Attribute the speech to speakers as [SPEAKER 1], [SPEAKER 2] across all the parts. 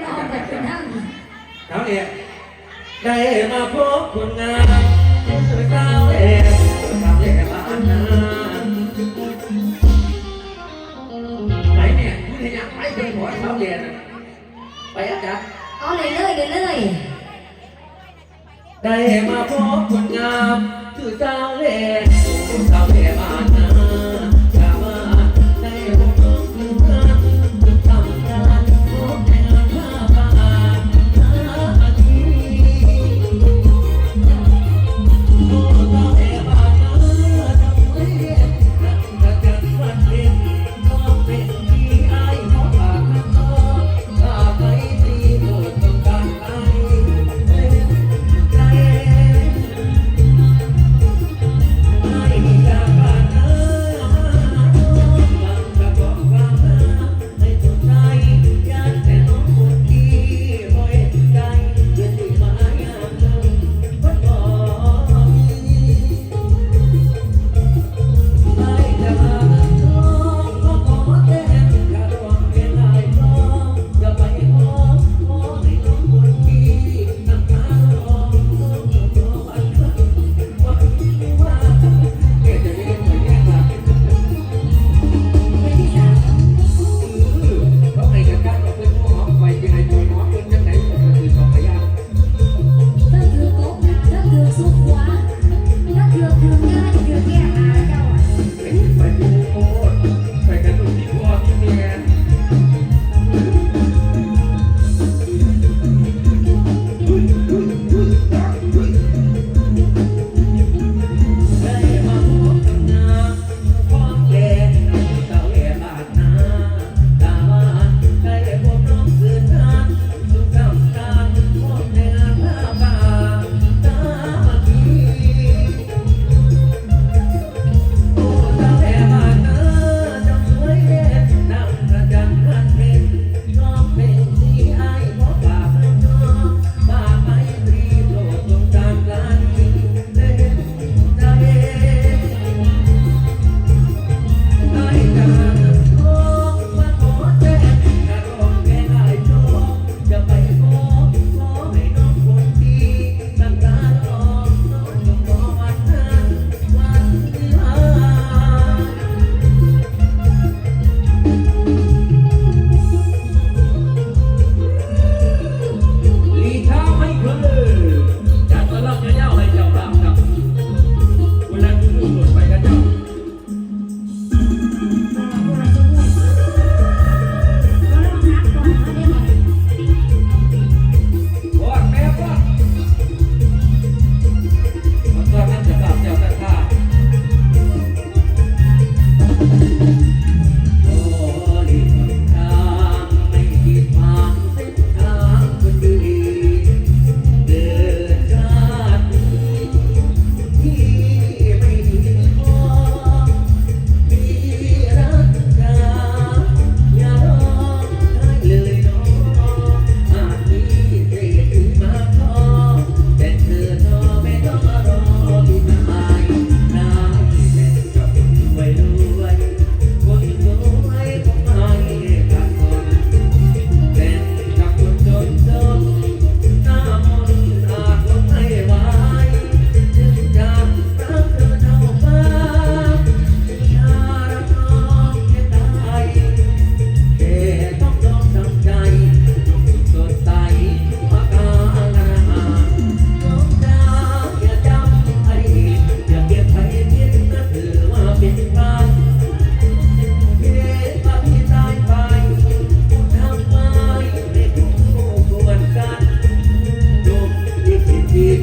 [SPEAKER 1] เท่า
[SPEAKER 2] ง
[SPEAKER 1] น้องเอกได้มาพบคนงานสาวเอกทำได้แค่บ้านนาไปเนี่ยคุณเห็นยังไปเป็นหัวสาเวเอกไปอาจารย์
[SPEAKER 2] เอาเลยเลยเลยเลย
[SPEAKER 1] ได้มาพบคนงามคือสาเอกสาวเอเบ้าเนนา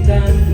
[SPEAKER 1] done.